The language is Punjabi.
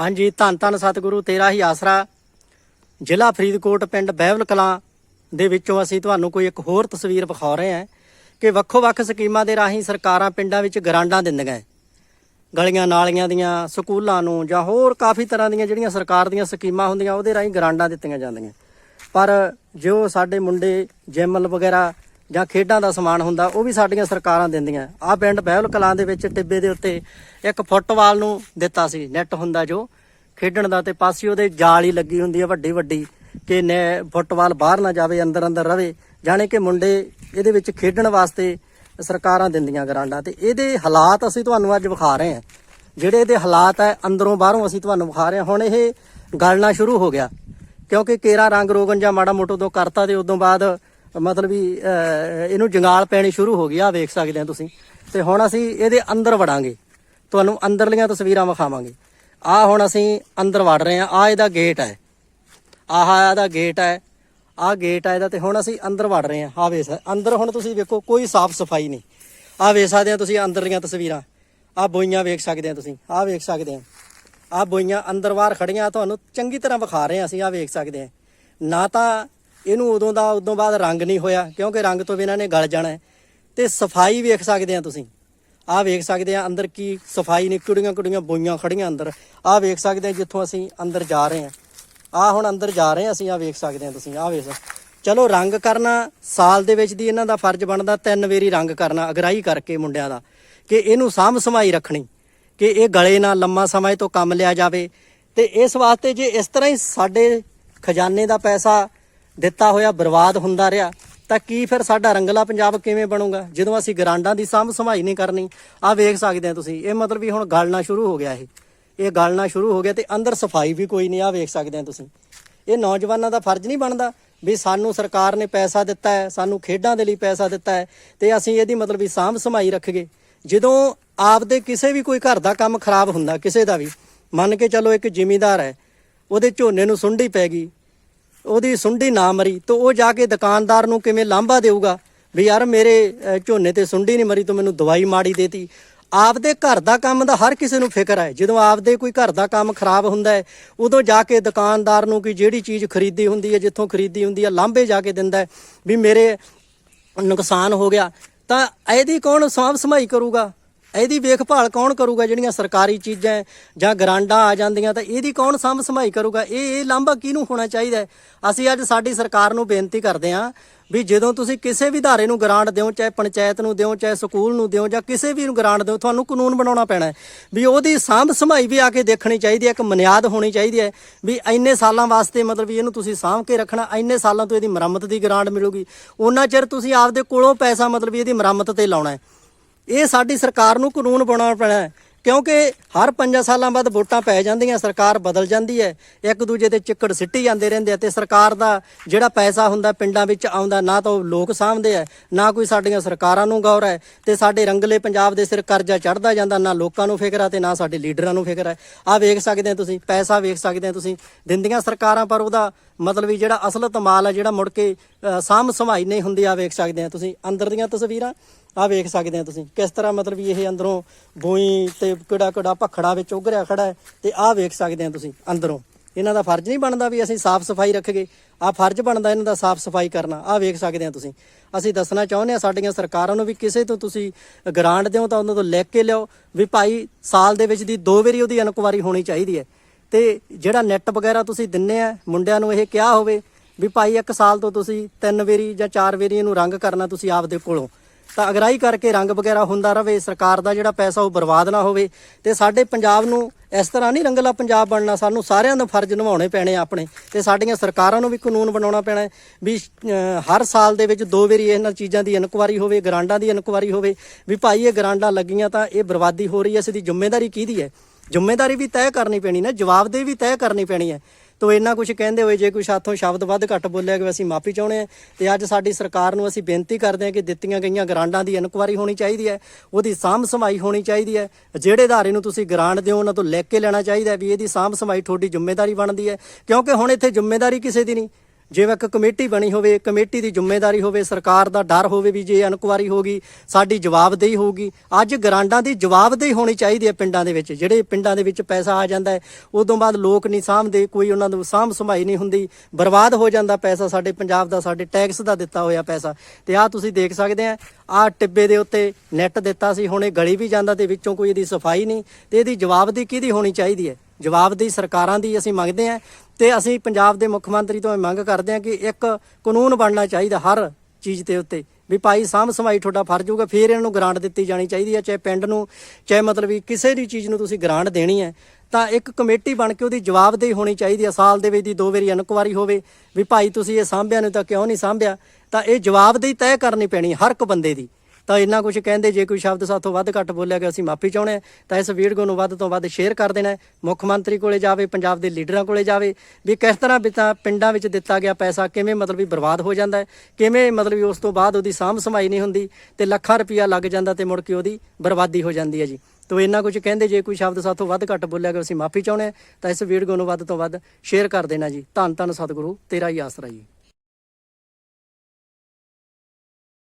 ਹਾਂਜੀ, ਧੰਨ ਧੰਨ ਸਤਿਗੁਰੂ, ਤੇਰਾ ਹੀ ਆਸਰਾ ਜ਼ਿਲ੍ਹਾ ਫਰੀਦਕੋਟ, ਪਿੰਡ ਬਹਿਵਲ ਕਲਾਂ ਦੇ ਵਿੱਚੋਂ ਅਸੀਂ ਤੁਹਾਨੂੰ ਕੋਈ ਇੱਕ ਹੋਰ ਤਸਵੀਰ ਵਿਖਾ ਰਹੇ ਹਾਂ ਕਿ ਵੱਖੋ-ਵੱਖ ਸਕੀਮਾਂ ਦੇ ਰਾਹੀਂ ਸਰਕਾਰਾਂ ਪਿੰਡਾਂ ਵਿੱਚ ਗਰਾਂਡਾਂ ਦਿੰਦੀਆਂ ਗਲੀਆਂ ਨਾਲੀਆਂ ਦੀਆਂ, ਸਕੂਲਾਂ ਨੂੰ ਜਾਂ ਹੋਰ ਕਾਫੀ ਤਰ੍ਹਾਂ ਦੀਆਂ ਜਿਹੜੀਆਂ ਸਰਕਾਰ ਦੀਆਂ ਸਕੀਮਾਂ ਹੁੰਦੀਆਂ, ਉਹਦੇ ਰਾਹੀਂ ਗਰਾਂਡਾਂ ਦਿੱਤੀਆਂ ਜਾਂਦੀਆਂ ਪਰ ਜੋ ਸਾਡੇ ਮੁੰਡੇ ਜਿਮ ਵਗੈਰਾ ਜਾਂ ਖੇਡਾਂ ਦਾ ਸਮਾਨ ਹੁੰਦਾ, ਉਹ ਵੀ ਸਾਡੀਆਂ ਸਰਕਾਰਾਂ ਦਿੰਦੀਆਂ। ਆਹ ਪਿੰਡ ਬਹਿਬਲ ਕਲਾਂ ਦੇ ਵਿੱਚ ਟਿੱਬੇ ਦੇ ਉੱਤੇ ਇੱਕ ਫੁੱਟਬਾਲ ਨੂੰ ਦਿੱਤਾ ਸੀ ਨੈਟ ਹੁੰਦਾ ਜੋ। ਖੇਡਣ ਦਾ ਤੇ ਪਾਸੇ ਉਹਦੇ ਜਾਲ ਹੀ ਲੱਗੀ ਹੁੰਦੀ ਹੈ ਵੱਡੀ ਵੱਡੀ, ਕਿ ਨੈ ਫੁੱਟਬਾਲ ਬਾਹਰ ਨਾ ਜਾਵੇ, ਅੰਦਰ ਅੰਦਰ ਰਵੇ। ਜਾਣੇ ਕਿ ਮੁੰਡੇ ਇਹਦੇ ਵਿੱਚ ਖੇਡਣ ਵਾਸਤੇ ਸਰਕਾਰਾਂ ਦਿੰਦੀਆਂ ਗਰਾਂਡਾਂ। ਤੇ ਇਹਦੇ ਹਾਲਾਤ ਅਸੀਂ ਤੁਹਾਨੂੰ ਅੱਜ ਵਿਖਾ ਰਹੇ ਹਾਂ। ਜਿਹੜੇ ਇਹਦੇ ਹਾਲਾਤ ਹੈ ਅੰਦਰੋਂ ਬਾਹਰੋਂ ਅਸੀਂ ਤੁਹਾਨੂੰ ਵਿਖਾ ਰਹੇ ਹਾਂ। ਹੁਣ ਇਹ ਗਲਣਾ ਸ਼ੁਰੂ ਹੋ ਗਿਆ। ਕਿਉਂਕਿ ਕੇਰਾ ਰੰਗ ਰੋਗਨ ਜਾਂ ਮਾੜਾ ਮੋਟੋ ਤੋਂ ਕਰਤਾ ਤੇ ਉਦੋਂ ਬਾਅਦ ਮਤਲਬ ਵੀ ਇਹਨੂੰ ਜੰਗਾਲ ਪੈਣੀ ਸ਼ੁਰੂ ਹੋ ਗਈ ਆ ਵੇਖ ਸਕਦੇ ਆ ਤੁਸੀਂ। ਤੇ ਹੁਣ ਅਸੀਂ ਇਹਦੇ ਅੰਦਰ ਵੜਾਂਗੇ। ਤੁਹਾਨੂੰ ਅੰਦਰਲੀਆਂ ਤਸਵੀਰਾਂ ਵਿਖਾਵਾਂਗੇ। ਆ ਹੁਣ ਅਸੀਂ ਅੰਦਰ ਵੜ ਰਹੇ ਆ ਆ ਇਹਦਾ ਗੇਟ ਹੈ। ਆਹ ਇਹਦਾ ਗੇਟ ਹੈ। ਆਹ ਗੇਟ ਹੈ ਇਹਦਾ ਤੇ ਹੁਣ ਅਸੀਂ ਅੰਦਰ ਵੜ ਰਹੇ ਹਾਂ। ਆ ਵੇਖ ਅੰਦਰ ਹੁਣ ਤੁਸੀਂ ਵੇਖੋ, ਕੋਈ ਸਾਫ਼ ਸਫ਼ਾਈ ਨਹੀਂ। ਆ ਵੇਖ ਸਕਦੇ ਆ ਤੁਸੀਂ ਅੰਦਰਲੀਆਂ ਤਸਵੀਰਾਂ। ਆ ਬੋਈਆਂ ਵੇਖ ਸਕਦੇ ਆ ਤੁਸੀਂ। ਆ ਵੇਖ ਸਕਦੇ ਆ ਆ ਬੋਈਆਂ ਅੰਦਰ ਬਾਹਰ ਖੜੀਆਂ ਤੁਹਾਨੂੰ ਚੰਗੀ ਤਰ੍ਹਾਂ ਵਿਖਾ ਰਹੇ ਹਾਂ ਅਸੀਂ। ਆ ਵੇਖ ਸਕਦੇ ਆ ਨਾ ਤਾਂ ਇਹਨੂੰ ਉਦੋਂ ਦਾ, ਉਦੋਂ ਬਾਅਦ ਰੰਗ ਨਹੀਂ ਹੋਇਆ, ਕਿਉਂਕਿ ਰੰਗ ਤੋਂ ਬਿਨਾਂ ਨੇ ਗਲ ਜਾਣਾ ਹੈ। ਤੇ ਸਫ਼ਾਈ ਵੇਖ ਸਕਦੇ ਆ ਤੁਸੀਂ। ਆਹ ਵੇਖ ਸਕਦੇ ਆ ਅੰਦਰ ਕੀ ਸਫ਼ਾਈ ਨੇ, ਕੁੜੀਆਂ ਕੁੜੀਆਂ ਬੋਈਆਂ ਖੜੀਆਂ ਅੰਦਰ। ਆਹ ਵੇਖ ਸਕਦੇ ਆ ਜਿੱਥੋਂ ਅਸੀਂ ਅੰਦਰ ਜਾ ਰਹੇ ਆ ਆਹ ਹੁਣ ਅੰਦਰ ਜਾ ਰਹੇ ਆ ਅਸੀਂ ਆਹ ਵੇਖ ਸਕਦੇ ਆ ਤੁਸੀਂ ਆਹ ਵੇਖ ਚਲੋ ਰੰਗ ਕਰਨਾ, ਸਾਲ ਦੇ ਵਿੱਚ ਦੀ ਇਹਨਾਂ ਦਾ ਫਰਜ਼ ਬਣਦਾ ਤਿੰਨ ਵਾਰੀ ਰੰਗ ਕਰਨਾ, ਅਗਰਾਈ ਕਰਕੇ ਮੁੰਡਿਆਂ ਦਾ। ਕਿ ਇਹਨੂੰ ਸਾਂਭ ਸਮਾਈ ਰੱਖਣੀ, ਕਿ ਇਹ ਗਲੇ ਨਾਲ ਲੰਮਾ ਸਮਾਂ ਤੋਂ ਕੰਮ ਲਿਆ ਜਾਵੇ। ਤੇ ਇਸ ਵਾਸਤੇ ਜੇ ਇਸ ਤਰ੍ਹਾਂ ਹੀ ਸਾਡੇ ਖਜ਼ਾਨੇ ਦਾ ਪੈਸਾ ਦਿੱਤਾ ਹੋਇਆ ਬਰਬਾਦ ਹੁੰਦਾ ਰਿਹਾ, ਤਾਂ ਕੀ ਫਿਰ ਸਾਡਾ ਰੰਗਲਾ ਪੰਜਾਬ ਕਿਵੇਂ ਬਣੂਗਾ? ਜਦੋਂ ਅਸੀਂ ਗਰਾਂਡਾਂ ਦੀ ਸਾਂਭ ਸੰਭਾਈ ਨਹੀਂ ਕਰਨੀ ਆ ਵੇਖ ਸਕਦੇ ਆ ਤੁਸੀਂ, ਇਹ ਮਤਲਬ ਵੀ ਹੁਣ ਗਲਣਾ ਸ਼ੁਰੂ ਹੋ ਗਿਆ ਇਹ। ਇਹ ਗਲਣਾ ਸ਼ੁਰੂ ਹੋ ਗਿਆ ਤੇ ਅੰਦਰ ਸਫ਼ਾਈ ਵੀ ਕੋਈ ਨਹੀਂ ਆ ਵੇਖ ਸਕਦੇ ਆ ਤੁਸੀਂ। ਇਹ ਨੌਜਵਾਨਾਂ ਦਾ ਫਰਜ਼ ਨਹੀਂ ਬਣਦਾ ਵੀ ਸਾਨੂੰ ਸਰਕਾਰ ਨੇ ਪੈਸਾ ਦਿੱਤਾ ਹੈ, ਸਾਨੂੰ ਖੇਡਾਂ ਦੇ ਲਈ ਪੈਸਾ ਦਿੱਤਾ ਹੈ, ਤੇ ਅਸੀਂ ਇਹਦੀ ਮਤਲਬ ਵੀ ਸਾਂਭ ਸੰਭਾਈ ਰੱਖਗੇ ਜਦੋਂ ਆਪਦੇ ਕਿਸੇ ਵੀ ਕੋਈ ਘਰ ਦਾ ਕੰਮ ਖਰਾਬ ਹੁੰਦਾ, ਕਿਸੇ ਦਾ ਵੀ, ਮੰਨ ਕੇ ਚੱਲੋ ਇੱਕ ਜ਼ਿਮੀਂਦਾਰ ਹੈ, ਉਹਦੇ ਝੋਨੇ ਨੂੰ ਸੁੰਡੀ ਪੈ ਗਈ ਉਹਦੀ ਸੁੰਡੀ ਨਾ ਮਰੀ ਤਾਂ ਉਹ ਜਾ ਕੇ ਦੁਕਾਨਦਾਰ ਨੂੰ ਕਿਵੇਂ ਲਾਂਭਾ ਦੇਊਗਾ? ਵੀ ਯਾਰ ਮੇਰੇ ਝੋਨੇ ਤੇ ਸੁੰਡੀ ਨਹੀਂ ਮਰੀ ਤੂੰ ਮੈਨੂੰ ਦਵਾਈ ਮਾੜੀ ਦੇਤੀ। ਆਪਦੇ ਘਰ ਦਾ ਕੰਮ ਦਾ ਹਰ ਕਿਸੇ ਨੂੰ ਫਿਕਰ ਹੈ। ਜਦੋਂ ਆਪਦੇ ਕੋਈ ਘਰ ਦਾ ਕੰਮ ਖਰਾਬ ਹੁੰਦਾ ਹੈ, ਉਦੋਂ ਜਾ ਕੇ ਦੁਕਾਨਦਾਰ ਨੂੰ ਕਿ ਜਿਹੜੀ ਚੀਜ਼ ਖਰੀਦੀ ਹੁੰਦੀ ਹੈ, ਜਿੱਥੋਂ ਖਰੀਦੀ ਹੁੰਦੀ ਹੈ, ਲਾਂਭੇ ਜਾ ਕੇ ਦਿੰਦਾ ਵੀ ਮੇਰੇ ਨੁਕਸਾਨ ਹੋ ਗਿਆ। ਤਾਂ ਇਹਦੀ ਕੌਣ ਸਾਂਭ ਸੰਭਾਈ ਕਰੂਗਾ? ਇਹਦੀ ਵੇਖਭਾਲ ਕੌਣ ਕਰੂਗਾ ਜਿਹੜੀਆਂ ਸਰਕਾਰੀ ਚੀਜ਼ਾਂ ਜਾਂ ਗਰਾਂਡਾਂ ਆ ਜਾਂਦੀਆਂ ਤਾਂ ਇਹਦੀ ਕੌਣ ਸਾਂਭ ਸੰਭਾਈ ਕਰੂਗਾ? ਇਹ ਇਹ ਲਾਂਭਾ ਕਿਹਨੂੰ ਹੋਣਾ ਚਾਹੀਦਾ ਅਸੀਂ ਅੱਜ ਸਾਡੀ ਸਰਕਾਰ ਨੂੰ ਬੇਨਤੀ ਕਰਦੇ ਹਾਂ ਵੀ ਜਦੋਂ ਤੁਸੀਂ ਕਿਸੇ ਵੀ ਧਾਰੇ ਨੂੰ ਗਰਾਂਟ ਦਿਓ, ਚਾਹੇ ਪੰਚਾਇਤ ਨੂੰ ਦਿਓ, ਚਾਹੇ ਸਕੂਲ ਨੂੰ ਦਿਓ, ਜਾਂ ਕਿਸੇ ਵੀ ਨੂੰ ਗਰਾਂਟ ਦਿਓ, ਤੁਹਾਨੂੰ ਕਾਨੂੰਨ ਬਣਾਉਣਾ ਪੈਣਾ ਵੀ ਉਹਦੀ ਸਾਂਭ ਸੰਭਾਈ ਵੀ ਆ ਕੇ ਦੇਖਣੀ ਚਾਹੀਦੀ ਹੈ, ਇੱਕ ਮਨਿਆਦ ਹੋਣੀ ਚਾਹੀਦੀ ਹੈ ਵੀ ਇੰਨੇ ਸਾਲਾਂ ਵਾਸਤੇ ਮਤਲਬ ਵੀ ਇਹਨੂੰ ਤੁਸੀਂ ਸਾਂਭ ਕੇ ਰੱਖਣਾ, ਇੰਨੇ ਸਾਲਾਂ ਤੋਂ ਇਹਦੀ ਮੁਰੰਮਤ ਦੀ ਗਰਾਂਟ ਮਿਲੂਗੀ। ਉਹਨਾਂ ਚਿਰ ਤੁਸੀਂ ਆਪਦੇ ਕੋਲੋਂ ਪੈਸਾ ਮਤਲਬ ਵੀ ਇਹਦੀ ਮੁਰੰਮਤ ਤੇ ਲਾਉਣਾ ਹੈ। ਇਹ ਸਾਡੀ ਸਰਕਾਰ ਨੂੰ ਕਾਨੂੰਨ ਬਣਾਉਣਾ ਪੈਣਾ ਹੈ। ਕਿਉਂਕਿ ਹਰ 5 ਸਾਲਾਂ ਬਾਅਦ ਵੋਟਾਂ ਪੈ ਜਾਂਦੀਆਂ, ਸਰਕਾਰ ਬਦਲ ਜਾਂਦੀ ਹੈ। ਇੱਕ ਦੂਜੇ ਤੇ ਚਿੱਕੜ ਸਿੱਟੀ ਜਾਂਦੇ ਰਹਿੰਦੇ ਆ ਤੇ ਸਰਕਾਰ ਦਾ ਜਿਹੜਾ ਪੈਸਾ ਹੁੰਦਾ ਪਿੰਡਾਂ ਵਿੱਚ ਆਉਂਦਾ, ਨਾ ਤਾਂ ਉਹ ਲੋਕ ਸਾਂਭਦੇ ਆ, ਨਾ ਕੋਈ ਸਾਡੀਆਂ ਸਰਕਾਰਾਂ ਨੂੰ ਗੌਰ ਹੈ ਤੇ ਸਾਡੇ ਰੰਗਲੇ ਪੰਜਾਬ ਦੇ ਸਿਰ ਕਰਜ਼ਾ ਚੜਦਾ ਜਾਂਦਾ, ਨਾ ਲੋਕਾਂ ਨੂੰ ਫਿਕਰ ਆ ਤੇ ਨਾ ਸਾਡੇ ਲੀਡਰਾਂ ਨੂੰ ਫਿਕਰ ਹੈ ਆ ਵੇਖ ਸਕਦੇ ਆ ਤੁਸੀਂ, ਪੈਸਾ ਵੇਖ ਸਕਦੇ ਆ ਤੁਸੀਂ, ਦਿੰਦੀਆਂ ਸਰਕਾਰਾਂ ਪਰ ਉਹਦਾ ਮਤਲਬ ਵੀ ਜਿਹੜਾ ਅਸਲ ਤਮਾਲ ਹੈ ਜਿਹੜਾ ਮੁੜ ਕੇ ਸਾਂਭ ਸੰਭਾਈ ਨਹੀਂ ਹੁੰਦੀ ਆ ਵੇਖ ਸਕਦੇ ਆ ਤੁਸੀਂ, ਅੰਦਰ ਦੀਆਂ ਤਸਵੀਰਾਂ ਆ ਵੇਖ ਸਕਦੇ ਆ ਤੁਸੀਂ। ਕਿਸ ਤਰ੍ਹਾਂ ਮਤਲਬ ਵੀ ਇਹ ਅੰਦਰੋਂ ਬੋਈ ਤੇ ਕਿਹੜਾ ਕਿਹੜਾ ਭਖੜਾ ਵਿੱਚ ਉਗਰਿਆ ਖੜਾ ਹੈ, ਤੇ ਆਹ ਵੇਖ ਸਕਦੇ ਆ ਤੁਸੀਂ ਅੰਦਰੋਂ। ਇਹਨਾਂ ਦਾ ਫਰਜ਼ ਨਹੀਂ ਬਣਦਾ ਵੀ ਅਸੀਂ ਸਾਫ਼ ਸਫ਼ਾਈ ਰੱਖਗੇ ਆ ਫਰਜ਼ ਬਣਦਾ ਇਹਨਾਂ ਦਾ ਸਾਫ਼ ਸਫ਼ਾਈ ਕਰਨਾ। ਆ ਵੇਖ ਸਕਦੇ ਆ ਤੁਸੀਂ। ਅਸੀਂ ਦੱਸਣਾ ਚਾਹੁੰਦੇ ਆ ਸਾਡੀਆਂ ਸਰਕਾਰਾਂ ਨੂੰ ਵੀ ਕਿਸੇ ਤੋਂ ਤੁਸੀਂ ਗ੍ਰਾਂਟ ਦਿਓ ਤਾਂ ਉਹਨਾਂ ਤੋਂ ਲੈ ਕੇ ਲਿਓ ਵੀ ਭਾਈ ਸਾਲ ਦੇ ਵਿੱਚ ਦੀ ਦੋ ਵਾਰੀ ਉਹਦੀ ਇਨਕੁਆਰੀ ਹੋਣੀ ਚਾਹੀਦੀ ਹੈ। ਤੇ ਜਿਹੜਾ ਨੈਟ ਵਗੈਰਾ ਤੁਸੀਂ ਦਿੰਨੇ ਆ, ਮੁੰਡਿਆਂ ਨੂੰ ਇਹ ਕਿਹਾ ਹੋਵੇ ਵੀ ਭਾਈ ਇੱਕ ਸਾਲ ਤੋਂ ਤੁਸੀਂ ਤਿੰਨ ਵਾਰੀ ਜਾਂ ਚਾਰ ਵਾਰੀ ਇਹਨੂੰ ਰੰਗ ਕਰਨਾ ਤੁਸੀਂ ਆਪਦੇ ਕੋਲੋਂ। ਤਾਂ ਅਗਰਾਈ ਕਰਕੇ ਰੰਗ ਵਗੈਰਾ ਹੁੰਦਾ ਰਵੇ, ਸਰਕਾਰ ਦਾ ਜਿਹੜਾ ਪੈਸਾ ਉਹ ਬਰਬਾਦ ਨਾ ਹੋਵੇ ਤੇ ਸਾਡੇ ਪੰਜਾਬ ਨੂੰ ਇਸ ਤਰ੍ਹਾਂ ਨਹੀਂ ਰੰਗਲਾ ਪੰਜਾਬ ਬਣਨਾ, ਸਾਨੂੰ ਸਾਰਿਆਂ ਦਾ ਫਰਜ਼ ਨਿਭਾਉਣੇ ਪੈਣੇ ਆ ਆਪਣੇ ਤੇ ਸਾਡੀਆਂ ਸਰਕਾਰਾਂ ਨੂੰ ਵੀ ਕਾਨੂੰਨ ਬਣਾਉਣਾ ਪੈਣਾ ਵੀ ਹਰ ਸਾਲ ਦੇ ਵਿੱਚ ਦੋ ਵਾਰੀ ਇਹਨਾਂ ਚੀਜ਼ਾਂ ਦੀ ਇਨਕੁਆਰੀ ਹੋਵੇ ਗਰਾਂਡਾਂ ਦੀ ਇਨਕੁਆਰੀ ਹੋਵੇ, ਵੀ ਭਾਈ ਇਹ ਗਰਾਂਡਾਂ ਲੱਗੀਆਂ ਤਾਂ ਇਹ ਬਰਬਾਦੀ ਹੋ ਰਹੀ ਹੈ, ਇਸ ਦੀ ਜ਼ਿੰਮੇਵਾਰੀ ਕਿਹਦੀ ਹੈ? ਜ਼ਿੰਮੇਵਾਰੀ ਵੀ ਤੈਅ ਕਰਨੀ ਪੈਣੀ ਨਾ, ਜਵਾਬਦੇਹੀ ਵੀ ਤੈਅ ਕਰਨੀ ਪੈਣੀ ਹੈ। ਤੋ ਇੰਨਾ ਕੁਝ ਕਹਿੰਦੇ ਹੋਏ, ਜੇ ਕੋਈ ਸਾਥੋਂ ਸ਼ਬਦ ਵੱਧ ਘੱਟ ਬੋਲਿਆ ਕਿ ਅਸੀਂ ਮਾਫੀ ਚਾਹੁੰਦੇ ਹਾਂ। ਤੇ ਅੱਜ ਸਾਡੀ ਸਰਕਾਰ ਨੂੰ ਅਸੀਂ ਬੇਨਤੀ ਕਰਦੇ ਹਾਂ ਕਿ ਦਿੱਤੀਆਂ ਗਈਆਂ ਗਰਾਂਡਾਂ ਦੀ ਇਨਕੁਆਇਰੀ ਹੋਣੀ ਚਾਹੀਦੀ ਹੈ, ਉਹਦੀ ਸਾਂਭ ਸੰਭਾਈ ਹੋਣੀ ਚਾਹੀਦੀ ਹੈ। ਜਿਹੜੇ ਧਾਰੇ ਨੂੰ ਤੁਸੀਂ ਗਰਾਂਟ ਦਿਓ, ਉਹਨਾਂ ਤੋਂ ਲੈ ਕੇ ਲੈਣਾ ਚਾਹੀਦਾ ਵੀ ਇਹਦੀ ਸਾਂਭ ਸੰਭਾਈ ਤੁਹਾਡੀ ਜ਼ਿੰਮੇਵਾਰੀ ਬਣਦੀ ਹੈ। ਕਿਉਂਕਿ ਹੁਣ ਇੱਥੇ ਜ਼ਿੰਮੇਵਾਰੀ ਕਿਸੇ ਦੀ ਨਹੀਂ। ਜਿਵੇਂ ਇੱਕ ਕਮੇਟੀ ਬਣੀ ਹੋਵੇ, ਕਮੇਟੀ ਦੀ ਜ਼ਿੰਮੇਵਾਰੀ ਹੋਵੇ, ਸਰਕਾਰ ਦਾ ਡਰ ਹੋਵੇ ਵੀ ਜੇ ਇਨਕੁਆਰੀ ਹੋਗੀ ਸਾਡੀ ਜਵਾਬਦੇਹੀ ਹੋਊਗੀ। ਅੱਜ ਗਰਾਂਡਾਂ ਦੀ ਜਵਾਬਦੇਹੀ ਹੋਣੀ ਚਾਹੀਦੀ ਹੈ ਪਿੰਡਾਂ ਦੇ ਵਿੱਚ। ਜਿਹੜੇ ਪਿੰਡਾਂ ਦੇ ਵਿੱਚ ਪੈਸਾ ਆ ਜਾਂਦਾ ਹੈ, ਉਦੋਂ ਬਾਅਦ ਲੋਕ ਨਹੀਂ ਸਾਂਭਦੇ, ਕੋਈ ਉਹਨਾਂ ਨੂੰ ਸਾਂਭ ਸੰਭਾਈ ਨਹੀਂ ਹੁੰਦੀ। ਬਰਬਾਦ ਹੋ ਜਾਂਦਾ ਪੈਸਾ ਸਾਡੇ ਪੰਜਾਬ ਦਾ, ਸਾਡੇ ਟੈਕਸ ਦਾ ਦਿੱਤਾ ਹੋਇਆ ਪੈਸਾ। ਤੇ ਆਹ ਤੁਸੀਂ ਦੇਖ ਸਕਦੇ ਆ, ਆਹ ਟਿੱਬੇ ਦੇ ਉੱਤੇ ਨੈੱਟ ਦਿੱਤਾ ਸੀ, ਹੁਣ ਇਹ ਗਲੀ ਵੀ ਜਾਂਦਾ ਤੇ ਵਿੱਚੋਂ ਕੋਈ ਇਹਦੀ ਸਫ਼ਾਈ ਨਹੀਂ। ਤੇ ਇਹਦੀ ਜਵਾਬਦੇਹੀ ਕਿਹਦੀ ਹੋਣੀ ਚਾਹੀਦੀ ਹੈ? ਜਵਾਬਦੇਹੀ ਸਰਕਾਰਾਂ ਦੀ ਅਸੀਂ ਮੰਗਦੇ ਹਾਂ ਤੇ ਅਸੀਂ ਪੰਜਾਬ ਦੇ ਮੁੱਖ ਮੰਤਰੀ ਤੋਂ ਇਹ ਮੰਗ ਕਰਦੇ ਹਾਂ ਕਿ ਇੱਕ ਕਾਨੂੰਨ ਬਣਨਾ ਚਾਹੀਦਾ ਹਰ ਚੀਜ਼ ਦੇ ਉੱਤੇ, ਵੀ ਭਾਈ ਸਾਂਭ ਸੰਭਾਈ ਤੁਹਾਡਾ ਫਰਜ਼ ਹੋਊਗਾ, ਫਿਰ ਇਹਨਾਂ ਨੂੰ ਗ੍ਰਾਂਟ ਦਿੱਤੀ ਜਾਣੀ ਚਾਹੀਦੀ ਹੈ, ਚਾਹੇ ਪਿੰਡ ਨੂੰ, ਚਾਹੇ ਮਤਲਬ ਵੀ ਕਿਸੇ ਵੀ ਚੀਜ਼ ਨੂੰ ਤੁਸੀਂ ਗ੍ਰਾਂਟ ਦੇਣੀ ਹੈ, ਤਾਂ ਇੱਕ ਕਮੇਟੀ ਬਣ ਕੇ ਉਹਦੀ ਜਵਾਬਦੇਹੀ ਹੋਣੀ ਚਾਹੀਦੀ ਹੈ, ਸਾਲ ਦੇ ਵਿੱਚ ਦੀ ਦੋ ਵਾਰੀ ਇਨਕੁਆਰੀ ਹੋਵੇ, ਵੀ ਭਾਈ ਤੁਸੀਂ ਇਹ ਸਾਂਭਿਆ ਨੂੰ ਤਾਂ ਕਿਉਂ ਨਹੀਂ ਸਾਂਭਿਆ, ਤਾਂ ਇਹ ਜਵਾਬਦੇਹੀ ਤੈਅ ਕਰਨੀ ਪੈਣੀ ਹਰ ਇੱਕ ਬੰਦੇ ਦੀ। ਤਾਂ ਇੰਨਾ ਕੁਝ ਕਹਿੰਦੇ, ਜੇ ਕੋਈ ਸ਼ਬਦ ਸਾਥੋਂ ਵੱਧ ਘੱਟ ਬੋਲਿਆ ਗਿਆ, ਅਸੀਂ ਮਾਫੀ ਚਾਹੁੰਦੇ ਹਾਂ। ਤਾਂ ਇਸ ਵੀਡੀਓ ਨੂੰ ਵੱਧ ਤੋਂ ਵੱਧ ਸ਼ੇਅਰ ਕਰ ਦੇਣਾ ਮੁੱਖ ਮੰਤਰੀ ਕੋਲੇ ਜਾਵੇ, ਪੰਜਾਬ ਦੇ ਲੀਡਰਾਂ ਕੋਲੇ ਜਾਵੇ, ਵੀ ਕਿਸ ਤਰ੍ਹਾਂ ਬਿਤਾ ਪਿੰਡਾਂ ਵਿੱਚ ਦਿੱਤਾ ਗਿਆ ਪੈਸਾ ਕਿਵੇਂ ਮਤਲਬ ਵੀ ਬਰਬਾਦ ਹੋ ਜਾਂਦਾ ਹੈ, ਕਿਵੇਂ ਮਤਲਬ ਵੀ ਉਸ ਤੋਂ ਬਾਅਦ ਉਹਦੀ ਸਾਂਭ ਸੰਭਾਈ ਨਹੀਂ ਹੁੰਦੀ ਤੇ ਲੱਖਾਂ ਰੁਪਇਆ ਲੱਗ ਜਾਂਦਾ ਤੇ ਮੁੜ ਕੇ ਉਹਦੀ ਬਰਬਾਦੀ ਹੋ ਜਾਂਦੀ ਹੈ ਜੀ। ਤੋ ਇੰਨਾ ਕੁਝ ਕਹਿੰਦੇ, ਜੇ ਕੋਈ ਸ਼ਬਦ ਸਾਥੋਂ ਵੱਧ ਘੱਟ ਬੋਲਿਆ ਗਿਆ, ਅਸੀਂ ਮਾਫੀ ਚਾਹੁੰਦੇ ਹਾਂ। ਤਾਂ ਇਸ ਵੀਡੀਓ ਨੂੰ ਵੱਧ ਤੋਂ ਵੱਧ ਸ਼ੇਅਰ ਕਰ ਦੇਣਾ ਜੀ। ਧੰਨ ਧੰਨ ਸਤਿਗੁਰੂ, ਤੇਰਾ ਹੀ ਆਸਰਾ ਜੀ।